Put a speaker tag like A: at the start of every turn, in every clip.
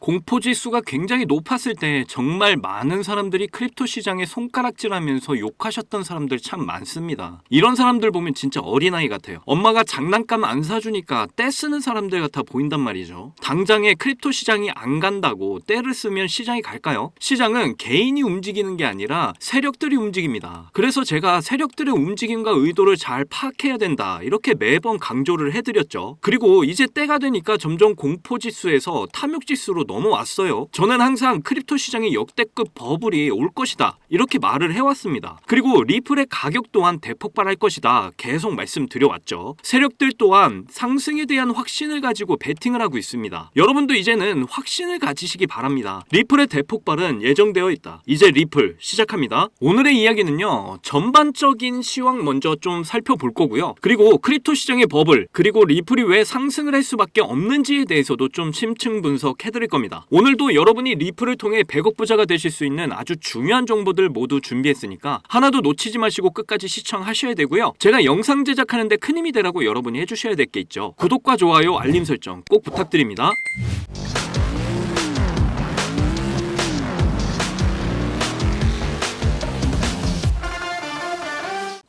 A: 공포 지수가 굉장히 높았을 때 정말 많은 사람들이 크립토 시장에 손가락질하면서 욕하셨던 사람들 참 많습니다. 이런 사람들 보면 진짜 어린아이 같아요. 엄마가 장난감 안 사주니까 떼 쓰는 사람들 같아 보인단 말이죠. 당장에 크립토 시장이 안 간다고 떼를 쓰면 시장이 갈까요? 시장은 개인이 움직이는 게 아니라 세력들이 움직입니다. 그래서 제가 세력들의 움직임과 의도를 잘 파악해야 된다. 이렇게 매번 강조를 해드렸죠. 그리고 이제 때가 되니까 점점 공포 지수에서 탐욕 지수로 넘어왔어요. 저는 항상 크립토 시장의 역대급 버블이 올 것이다. 이렇게 말을 해왔습니다. 그리고 리플의 가격 또한 대폭발할 것이다. 계속 말씀드려왔죠. 세력들 또한 상승에 대한 확신을 가지고 베팅을 하고 있습니다. 여러분도 이제는 확신을 가지시기 바랍니다. 리플의 대폭발은 예정되어 있다. 이제 리플 시작합니다. 오늘의 이야기는요. 전반적인 시황 먼저 좀 살펴볼 거고요. 그리고 크립토 시장의 버블, 그리고 리플이 왜 상승을 할 수밖에 없는지에 대해서도 좀 심층 분석해 드릴 겁니다. 오늘도 여러분이 리플을 통해 100억 부자가 되실 수 있는 아주 중요한 정보들 모두 준비했으니까 하나도 놓치지 마시고 끝까지 시청하셔야 되고요. 제가 영상 제작하는데 큰 힘이 되라고 여러분이 해주셔야 될 게 있죠. 구독과 좋아요, 알림 설정 꼭 부탁드립니다.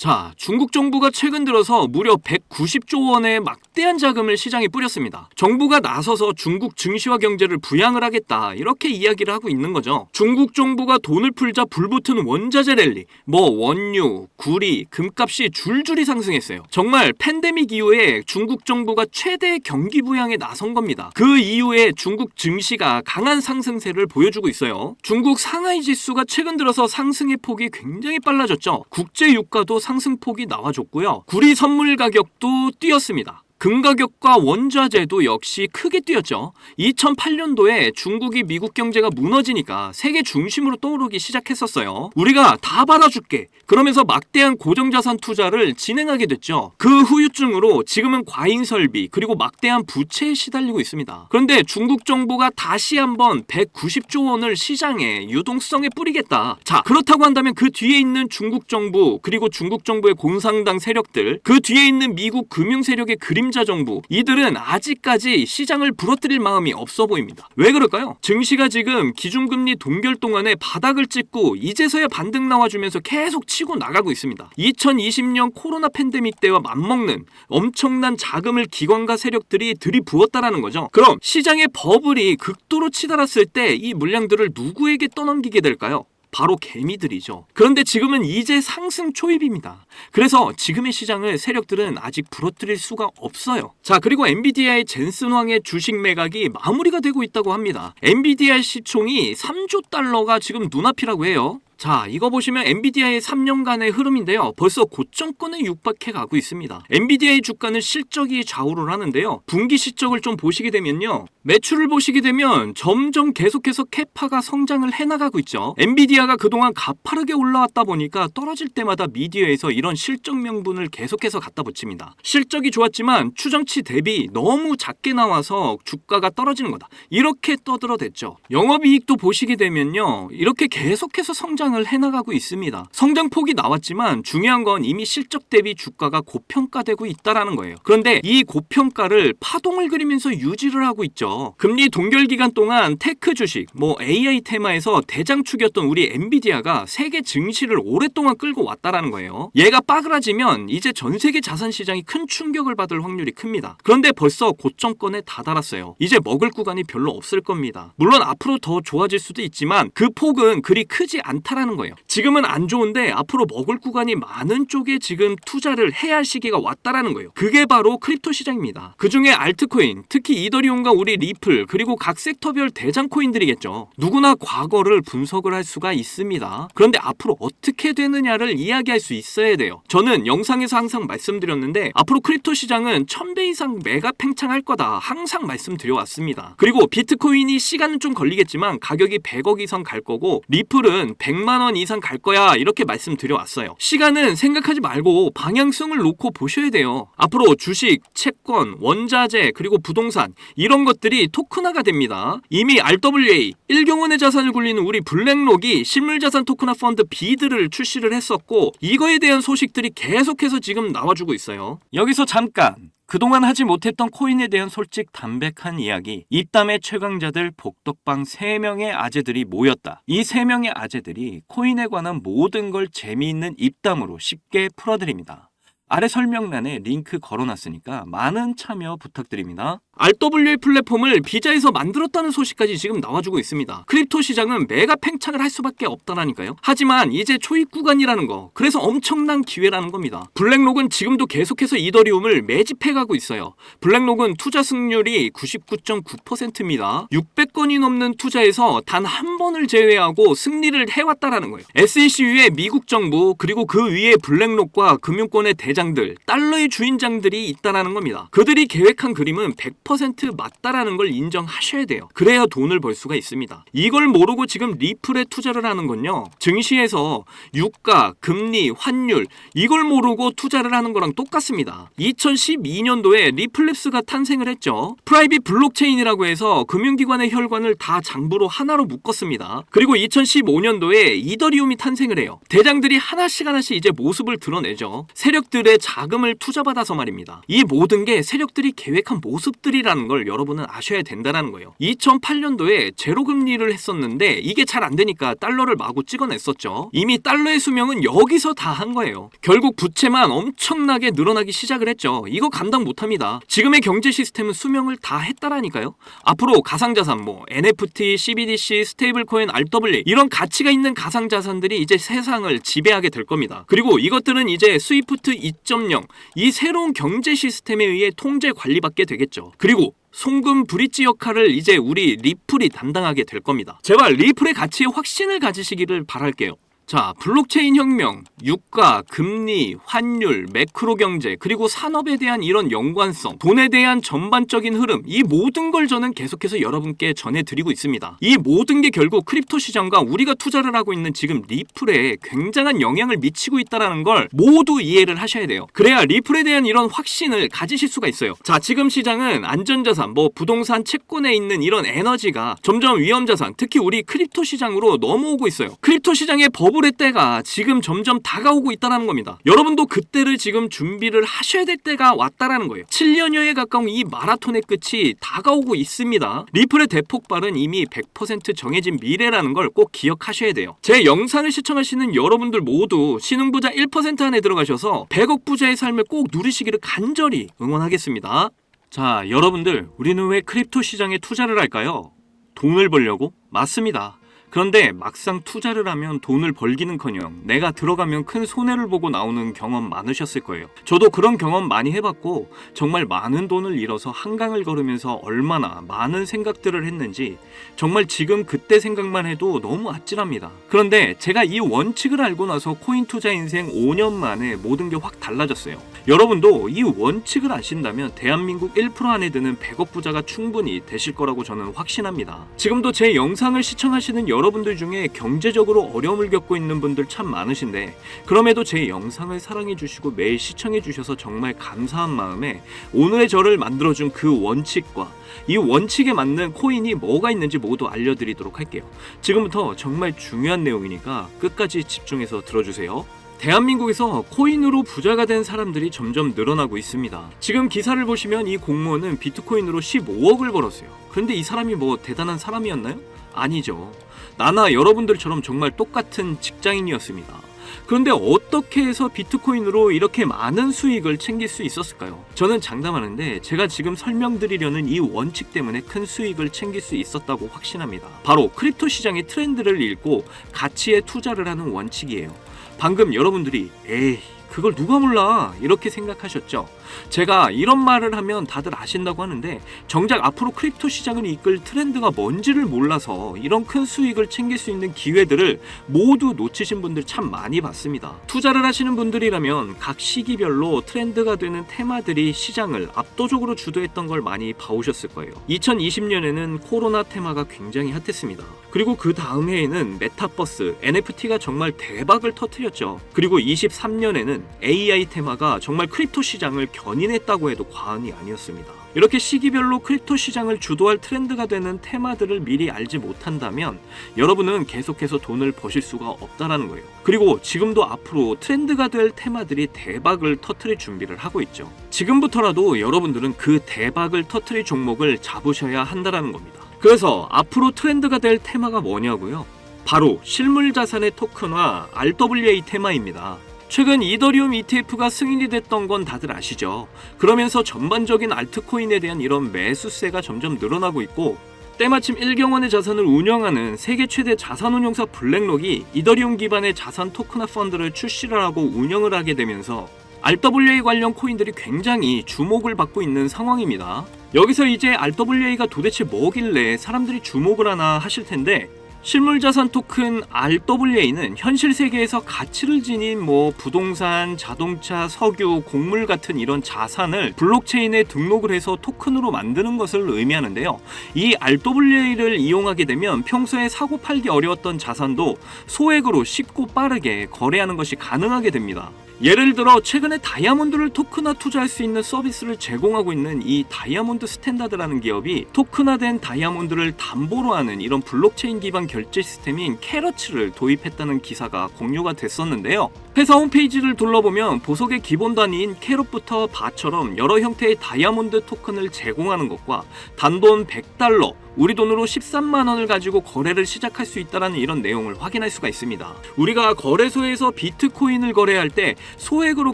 A: 자, 중국 정부가 최근 들어서 무려 190조 원의 막대한 자금을 시장에 뿌렸습니다. 정부가 나서서 중국 증시와 경제를 부양을 하겠다 이렇게 이야기를 하고 있는 거죠. 중국 정부가 돈을 풀자 불붙은 원자재 랠리, 뭐 원유, 구리, 금값이 줄줄이 상승했어요. 정말 팬데믹 이후에 중국 정부가 최대 경기 부양에 나선 겁니다. 그 이후에 중국 증시가 강한 상승세를 보여주고 있어요. 중국 상하이 지수가 최근 들어서 상승의 폭이 굉장히 빨라졌죠. 국제 유가도 상 승폭이 나와줬고요. 구리 선물 가격도 뛰었습니다. 금 가격과 원자재도 역시 크게 뛰었죠. 2008년도에 중국이 미국 경제가 무너지니까 세계 중심으로 떠오르기 시작했었어요. 우리가 다 받아줄게. 그러면서 막대한 고정자산 투자를 진행하게 됐죠. 그 후유증으로 지금은 과잉 설비 그리고 막대한 부채에 시달리고 있습니다. 그런데 중국 정부가 다시 한번 190조 원을 시장에 유동성에 뿌리겠다. 자, 그렇다고 한다면 그 뒤에 있는 중국 정부 그리고 중국 정부의 공산당 세력들 그 뒤에 있는 미국 금융 세력의 그림 자 정부 이들은 아직까지 시장을 부러뜨릴 마음이 없어 보입니다. 왜 그럴까요? 증시가 지금 기준금리 동결 동안에 바닥을 찍고 이제서야 반등 나와주면서 계속 치고 나가고 있습니다. 2020년 코로나 팬데믹 때와 맞먹는 엄청난 자금을 기관과 세력들이 들이부었다라는 거죠. 그럼 시장의 버블이 극도로 치달았을 때 이 물량들을 누구에게 떠넘기게 될까요? 바로 개미들이죠. 그런데 지금은 이제 상승 초입입니다. 그래서 지금의 시장을 세력들은 아직 부러뜨릴 수가 없어요. 자, 그리고 엔비디아의 젠슨 황의 주식 매각이 마무리가 되고 있다고 합니다. 엔비디아 시총이 3조 달러가 지금 눈앞이라고 해요. 자, 이거 보시면 엔비디아의 3년간의 흐름인데요. 벌써 고점권에 육박해 가고 있습니다. 엔비디아의 주가는 실적이 좌우를 하는데요. 분기 실적을 좀 보시게 되면요. 매출을 보시게 되면 점점 계속해서 캐파가 성장을 해나가고 있죠. 엔비디아가 그동안 가파르게 올라왔다 보니까 떨어질 때마다 미디어에서 이런 실적 명분을 계속해서 갖다 붙입니다. 실적이 좋았지만 추정치 대비 너무 작게 나와서 주가가 떨어지는 거다. 이렇게 떠들어댔죠. 영업이익도 보시게 되면요. 이렇게 계속해서 성장 을 해나가고 있습니다. 성장폭이 나왔지만 중요한 건 이미 실적 대비 주가가 고평가되고 있다라는 거예요. 그런데 이 고평가를 파동을 그리면서 유지를 하고 있죠. 금리 동결 기간 동안 테크 주식, 뭐 AI 테마에서 대장축이었던 우리 엔비디아가 세계 증시를 오랫동안 끌고 왔다라는 거예요. 얘가 빠그라지면 이제 전 세계 자산 시장이 큰 충격을 받을 확률이 큽니다. 그런데 벌써 고점권에 다다랐어요. 이제 먹을 구간이 별로 없을 겁니다. 물론 앞으로 더 좋아질 수도 있지만 그 폭은 그리 크지 않다라는 거예요. 지금은 안 좋은데 앞으로 먹을 구간이 많은 쪽에 지금 투자를 해야 할 시기가 왔다라는 거예요. 그게 바로 크립토 시장입니다. 그 중에 알트코인, 특히 이더리움과 우리 리플 그리고 각 섹터별 대장 코인들이겠죠. 누구나 과거를 분석을 할 수가 있습니다. 그런데 앞으로 어떻게 되느냐를 이야기할 수 있어야 돼요. 저는 영상에서 항상 말씀드렸는데 앞으로 크립토 시장은 1000배 이상 메가 팽창할 거다 항상 말씀드려왔습니다. 그리고 비트코인이 시간은 좀 걸리겠지만 가격이 100억 이상 갈 거고 리플은 100만 원 이상 갈 거야 이렇게 말씀드려왔어요. 시간은 생각하지 말고 방향성을 놓고 보셔야 돼요. 앞으로 주식, 채권, 원자재 그리고 부동산 이런 것들이 토큰화가 됩니다. 이미 RWA 1경원의 자산을 굴리는 우리 블랙록이 실물자산 토큰화 펀드 비드를 출시를 했었고 이거에 대한 소식들이 계속해서 지금 나와주고 있어요. 여기서 잠깐 그동안 하지 못했던 코인에 대한 솔직 담백한 이야기. 입담의 최강자들 복덕방 3명의 아재들이 모였다. 이 3명의 아재들이 코인에 관한 모든 걸 재미있는 입담으로 쉽게 풀어드립니다. 아래 설명란에 링크 걸어놨으니까 많은 참여 부탁드립니다. RWA 플랫폼을 비자에서 만들었다는 소식까지 지금 나와주고 있습니다. 크립토 시장은 매가 팽창을 할 수밖에 없다라니까요. 하지만 이제 초입 구간이라는 거, 그래서 엄청난 기회라는 겁니다. 블랙록은 지금도 계속해서 이더리움을 매집해가고 있어요. 블랙록은 투자 승률이 99.9%입니다. 600건이 넘는 투자에서 단 한 번을 제외하고 승리를 해왔다라는 거예요. SEC 위에 미국 정부 그리고 그 위에 블랙록과 금융권의 대 장들, 달러의 주인장들이 있다라는 겁니다. 그들이 계획한 그림은 100% 맞다라는 걸 인정하셔야 돼요. 그래야 돈을 벌 수가 있습니다. 이걸 모르고 지금 리플에 투자를 하는 건요. 증시에서 유가, 금리, 환율 이걸 모르고 투자를 하는 거랑 똑같습니다. 2012년도에 리플랩스가 탄생을 했죠. 프라이빗 블록체인이라고 해서 금융기관의 혈관을 다 장부로 하나로 묶었습니다. 그리고 2015년도에 이더리움이 탄생을 해요. 대장들이 하나씩 하나씩 이제 모습을 드러내죠. 세력들의 자금을 투자받아서 말입니다. 이 모든 게 세력들이 계획한 모습들이라는 걸 여러분은 아셔야 된다는 거예요. 2008년도에 제로 금리를 했었는데 이게 잘 안 되니까 달러를 마구 찍어냈었죠. 이미 달러의 수명은 여기서 다 한 거예요. 결국 부채만 엄청나게 늘어나기 시작을 했죠. 이거 감당 못합니다. 지금의 경제 시스템은 수명을 다 했다라니까요. 앞으로 가상자산 뭐 NFT, CBDC, 스테이블코인, RWA 이런 가치가 있는 가상자산들이 이제 세상을 지배하게 될 겁니다. 그리고 이것들은 이제 스위프트 2.0 이 새로운 경제 시스템에 의해 통제 관리받게 되겠죠. 그리고 송금 브릿지 역할을 이제 우리 리플이 담당하게 될 겁니다. 제발 리플의 가치에 확신을 가지시기를 바랄게요. 자, 블록체인 혁명, 유가, 금리, 환율, 매크로 경제, 그리고 산업에 대한 이런 연관성, 돈에 대한 전반적인 흐름, 이 모든 걸 저는 계속해서 여러분께 전해드리고 있습니다. 이 모든 게 결국 크립토 시장과 우리가 투자를 하고 있는 지금 리플에 굉장한 영향을 미치고 있다는 걸 모두 이해를 하셔야 돼요. 그래야 리플에 대한 이런 확신을 가지실 수가 있어요. 자, 지금 시장은 안전자산, 뭐 부동산, 채권에 있는 이런 에너지가 점점 위험자산, 특히 우리 크립토 시장으로 넘어오고 있어요. 크립토 시장의 버블의 때가 지금 점점 다가오고 있다는 겁니다. 여러분도 그때를 지금 준비를 하셔야 될 때가 왔다라는 거예요. 7년여에 가까운 이 마라톤의 끝이 다가오고 있습니다. 리플의 대폭발은 이미 100% 정해진 미래라는 걸 꼭 기억하셔야 돼요. 제 영상을 시청하시는 여러분들 모두 신흥부자 1% 안에 들어가셔서 100억 부자의 삶을 꼭 누리시기를 간절히 응원하겠습니다. 자, 여러분들, 우리는 왜 크립토 시장에 투자를 할까요? 돈을 벌려고? 맞습니다. 그런데 막상 투자를 하면 돈을 벌기는커녕 내가 들어가면 큰 손해를 보고 나오는 경험 많으셨을 거예요. 저도 그런 경험 많이 해봤고 정말 많은 돈을 잃어서 한강을 걸으면서 얼마나 많은 생각들을 했는지 정말 지금 그때 생각만 해도 너무 아찔합니다. 그런데 제가 이 원칙을 알고 나서 코인 투자 인생 5년 만에 모든 게 확 달라졌어요. 여러분도 이 원칙을 아신다면 대한민국 1% 안에 드는 100억 부자가 충분히 되실 거라고 저는 확신합니다. 지금도 제 영상을 시청하시는 여러분들 중에 경제적으로 어려움을 겪고 있는 분들 참 많으신데 그럼에도 제 영상을 사랑해 주시고 매일 시청해 주셔서 정말 감사한 마음에 오늘의 저를 만들어 준 그 원칙과 이 원칙에 맞는 코인이 뭐가 있는지 모두 알려드리도록 할게요. 지금부터 정말 중요한 내용이니까 끝까지 집중해서 들어주세요. 대한민국에서 코인으로 부자가 된 사람들이 점점 늘어나고 있습니다. 지금 기사를 보시면 이 공무원은 비트코인으로 15억을 벌었어요. 그런데 이 사람이 뭐 대단한 사람이었나요? 아니죠. 나나 여러분들처럼 정말 똑같은 직장인이었습니다. 그런데 어떻게 해서 비트코인으로 이렇게 많은 수익을 챙길 수 있었을까요? 저는 장담하는데 제가 지금 설명드리려는 이 원칙 때문에 큰 수익을 챙길 수 있었다고 확신합니다. 바로 크립토 시장의 트렌드를 읽고 가치에 투자를 하는 원칙이에요. 방금 여러분들이 에이 그걸 누가 몰라 이렇게 생각하셨죠? 제가 이런 말을 하면 다들 아신다고 하는데 정작 앞으로 크립토 시장을 이끌 트렌드가 뭔지를 몰라서 이런 큰 수익을 챙길 수 있는 기회들을 모두 놓치신 분들 참 많이 봤습니다. 투자를 하시는 분들이라면 각 시기별로 트렌드가 되는 테마들이 시장을 압도적으로 주도했던 걸 많이 봐오셨을 거예요. 2020년에는 코로나 테마가 굉장히 핫했습니다. 그리고 그 다음 해에는 메타버스, NFT가 정말 대박을 터뜨렸죠. 그리고 23년에는 AI 테마가 정말 크립토 시장을 견인했다고 해도 과언이 아니었습니다. 이렇게 시기별로 크립토 시장을 주도할 트렌드가 되는 테마들을 미리 알지 못한다면 여러분은 계속해서 돈을 버실 수가 없다라는 거예요. 그리고 지금도 앞으로 트렌드가 될 테마들이 대박을 터트릴 준비를 하고 있죠. 지금부터라도 여러분들은 그 대박을 터트릴 종목을 잡으셔야 한다라는 겁니다. 그래서 앞으로 트렌드가 될 테마가 뭐냐고요? 바로 실물 자산의 토큰화 RWA 테마입니다. 최근 이더리움 ETF가 승인이 됐던 건 다들 아시죠? 그러면서 전반적인 알트코인에 대한 이런 매수세가 점점 늘어나고 있고 때마침 1경원의 자산을 운영하는 세계 최대 자산운용사 블랙록이 이더리움 기반의 자산 토큰화 펀드를 출시를 하고 운영을 하게 되면서 RWA 관련 코인들이 굉장히 주목을 받고 있는 상황입니다. 여기서 이제 RWA가 도대체 뭐길래 사람들이 주목을 하나 하실 텐데 실물자산 토큰 RWA는 현실 세계에서 가치를 지닌 뭐 부동산, 자동차, 석유, 곡물 같은 이런 자산을 블록체인에 등록을 해서 토큰으로 만드는 것을 의미하는데요. 이 RWA를 이용하게 되면 평소에 사고 팔기 어려웠던 자산도 소액으로 쉽고 빠르게 거래하는 것이 가능하게 됩니다. 예를 들어 최근에 다이아몬드를 토큰화 투자할 수 있는 서비스를 제공하고 있는 이 다이아몬드 스탠다드라는 기업이 토큰화된 다이아몬드를 담보로 하는 이런 블록체인 기반 결제 시스템인 캐러츠를 도입했다는 기사가 공유가 됐었는데요. 회사 홈페이지를 둘러보면 보석의 기본 단위인 캐럿부터 바처럼 여러 형태의 다이아몬드 토큰을 제공하는 것과 단돈 100달러, 우리 돈으로 13만 원을 가지고 거래를 시작할 수 있다는 이런 내용을 확인할 수가 있습니다. 우리가 거래소에서 비트코인을 거래할 때 소액으로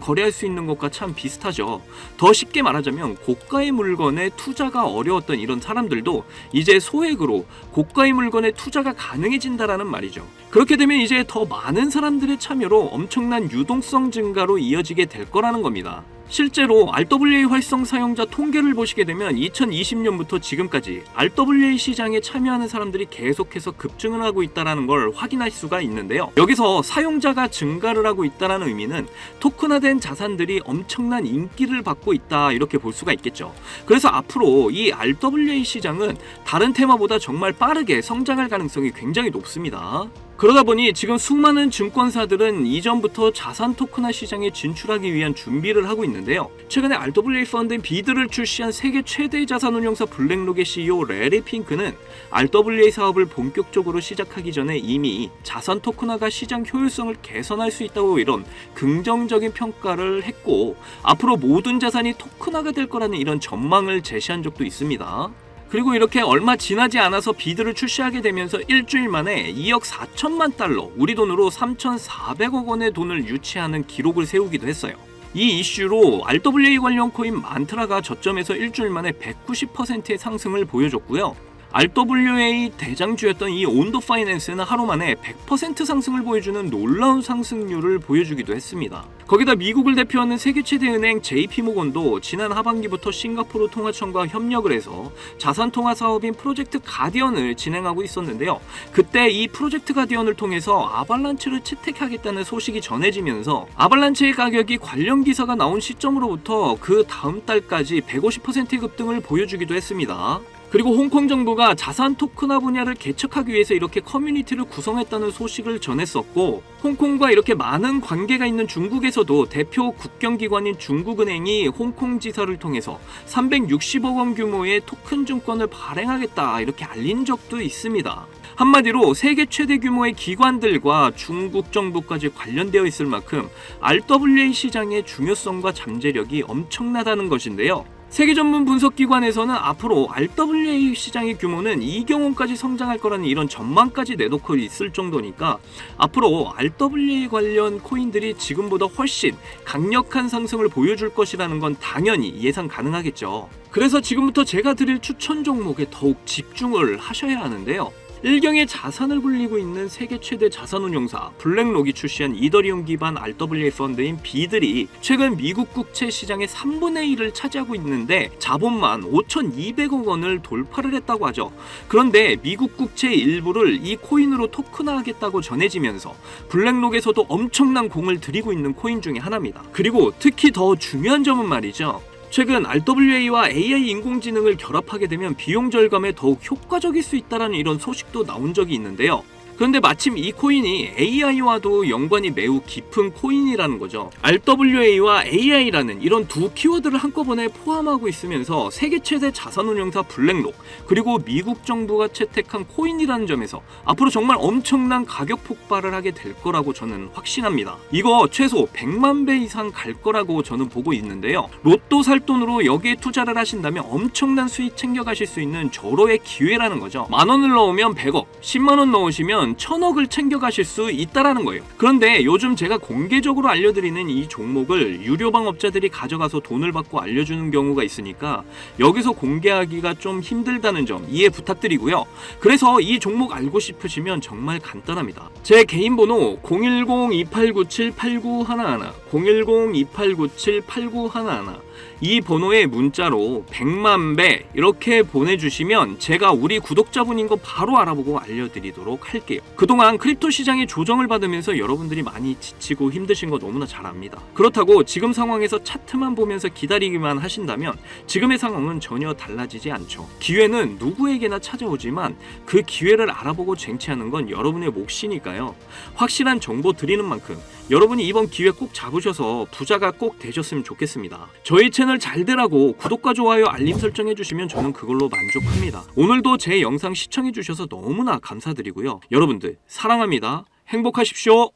A: 거래할 수 있는 것과 참 비슷하죠. 더 쉽게 말하자면 고가의 물건에 투자가 어려웠던 이런 사람들도 이제 소액으로 고가의 물건에 투자가 가능해진다라는 말이죠. 그렇게 되면 이제 더 많은 사람들의 참여로 엄청난 유동성 증가로 이어지게 될 거라는 겁니다. 실제로 RWA 활성 사용자 통계를 보시게 되면 2020년부터 지금까지 RWA 시장에 참여하는 사람들이 계속해서 급증을 하고 있다는 걸 확인할 수가 있는데요. 여기서 사용자가 증가를 하고 있다는 의미는 토큰화된 자산들이 엄청난 인기를 받고 있다 이렇게 볼 수가 있겠죠. 그래서 앞으로 이 RWA 시장은 다른 테마보다 정말 빠르게 성장할 가능성이 굉장히 높습니다. 그러다 보니 지금 수많은 증권사들은 이전부터 자산 토큰화 시장에 진출하기 위한 준비를 하고 있는데요. 최근에 RWA 펀드인 비드를 출시한 세계 최대 자산운용사 블랙록의 CEO 레리 핑크는 RWA 사업을 본격적으로 시작하기 전에 이미 자산 토큰화가 시장 효율성을 개선할 수 있다고 이런 긍정적인 평가를 했고 앞으로 모든 자산이 토큰화가 될 거라는 이런 전망을 제시한 적도 있습니다. 그리고 이렇게 얼마 지나지 않아서 비드를 출시하게 되면서 일주일 만에 2억 4천만 달러, 우리 돈으로 3,400억 원의 돈을 유치하는 기록을 세우기도 했어요. 이 이슈로 RWA 관련 코인 만트라가 저점에서 일주일 만에 190%의 상승을 보여줬고요. RWA 대장주였던 이 온도 파이낸스는 하루 만에 100% 상승을 보여주는 놀라운 상승률을 보여주기도 했습니다. 거기다 미국을 대표하는 세계 최대 은행 JP모건도 지난 하반기부터 싱가포르 통화청과 협력을 해서 자산 통화 사업인 프로젝트 가디언을 진행하고 있었는데요. 그때 이 프로젝트 가디언을 통해서 아발란체를 채택하겠다는 소식이 전해지면서 아발란체의 가격이 관련 기사가 나온 시점으로부터 그 다음 달까지 150%의 급등을 보여주기도 했습니다. 그리고 홍콩 정부가 자산 토큰화 분야를 개척하기 위해서 이렇게 커뮤니티를 구성했다는 소식을 전했었고 홍콩과 이렇게 많은 관계가 있는 중국에서도 대표 국경기관인 중국은행이 홍콩 지사를 통해서 360억 원 규모의 토큰 증권을 발행하겠다 이렇게 알린 적도 있습니다. 한마디로 세계 최대 규모의 기관들과 중국 정부까지 관련되어 있을 만큼 RWA 시장의 중요성과 잠재력이 엄청나다는 것인데요. 세계 전문 분석 기관에서는 앞으로 RWA 시장의 규모는 2경원까지 성장할 거라는 이런 전망까지 내놓고 있을 정도니까 앞으로 RWA 관련 코인들이 지금보다 훨씬 강력한 상승을 보여줄 것이라는 건 당연히 예상 가능하겠죠. 그래서 지금부터 제가 드릴 추천 종목에 더욱 집중을 하셔야 하는데요. 일경의 자산을 굴리고 있는 세계 최대 자산운용사 블랙록이 출시한 이더리움 기반 RWA 펀드인 비들이 최근 미국 국채 시장의 3분의 1을 차지하고 있는데 자본만 5,200억 원을 돌파를 했다고 하죠. 그런데 미국 국채 일부를 이 코인으로 토큰화하겠다고 전해지면서 블랙록에서도 엄청난 공을 들이고 있는 코인 중에 하나입니다. 그리고 특히 더 중요한 점은 말이죠. 최근 RWA와 AI 인공지능을 결합하게 되면 비용 절감에 더욱 효과적일 수 있다는 이런 소식도 나온 적이 있는데요. 그런데 마침 이 코인이 AI와도 연관이 매우 깊은 코인이라는 거죠. RWA와 AI라는 이런 두 키워드를 한꺼번에 포함하고 있으면서 세계 최대 자산운용사 블랙록 그리고 미국 정부가 채택한 코인이라는 점에서 앞으로 정말 엄청난 가격 폭발을 하게 될 거라고 저는 확신합니다. 이거 최소 100만 배 이상 갈 거라고 저는 보고 있는데요. 로또 살 돈으로 여기에 투자를 하신다면 엄청난 수익 챙겨가실 수 있는 절호의 기회라는 거죠. 만 원을 넣으면 100억, 10만 원 넣으시면 1000억을 챙겨가실 수 있다라는 거예요. 그런데 요즘 제가 공개적으로 알려드리는 이 종목을 유료 방업자들이 가져가서 돈을 받고 알려주는 경우가 있으니까 여기서 공개하기가 좀 힘들다는 점 이해 부탁드리고요. 그래서 이 종목 알고 싶으시면 정말 간단합니다. 제 개인 번호 010-2897-8911 010-2897-8911 이 번호에 문자로 100만 배 이렇게 보내주시면 제가 우리 구독자분인 거 바로 알아보고 알려드리도록 할게요. 그동안 크립토 시장이 조정을 받으면서 여러분들이 많이 지치고 힘드신 거 너무나 잘 압니다. 그렇다고 지금 상황에서 차트만 보면서 기다리기만 하신다면 지금의 상황은 전혀 달라지지 않죠. 기회는 누구에게나 찾아오지만 그 기회를 알아보고 쟁취하는 건 여러분의 몫이니까요. 확실한 정보 드리는 만큼 여러분이 이번 기회 꼭 잡으 셔서 부자가 꼭 되셨으면 좋겠습니다. 저희 채널 잘 되라고 구독과 좋아요 알림 설정 해 주시면 저는 그걸로 만족합니다. 오늘도 제 영상 시청해 주셔서 너무나 감사드리고요. 여러분들 사랑합니다. 행복하십시오.